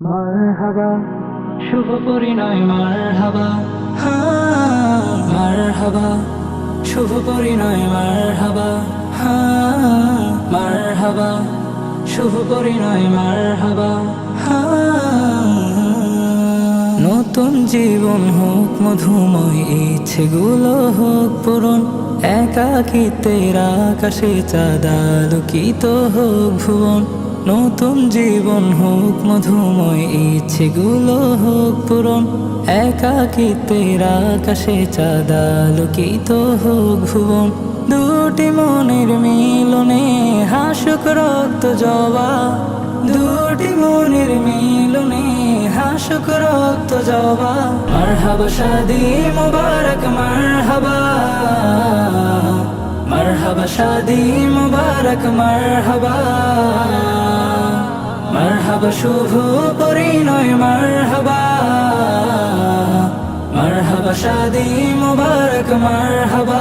মারহাবা। শুভ পরিণয়, মারহাবা। হ্যাঁ মারহাবা। শুভ পরিণয়, মারহাবা। হ্যাঁ মারহাবা। শুভ পরিণয়, মারহাবা। হ্যাঁ নতুন জীবন হোক, মধুময়, ইচ্ছেগুলো হোক, পূরণ। একাকিতের আকাশে চাঁদালুকিত হোক, ভুবন। নতুন জীবন হোক, মধুময় ইচ্ছেগুলো হোক, পূরণ একাকিতের আকাশে চাঁদালুকিত হোক, ভুবন দুটি মনের মিলনে হাসুক রক্ত জবা। দুটি মনের মিলনে হাসুক রক্ত জবা। মারহাবা শাদি মুবারক, মারহাবা। মারহাবা শাদি মুবারক, মারহাবা। মারহাবা শুভ পরিণয় মারহাবা। মারহাবা শাদি মুবারক মারহাবা।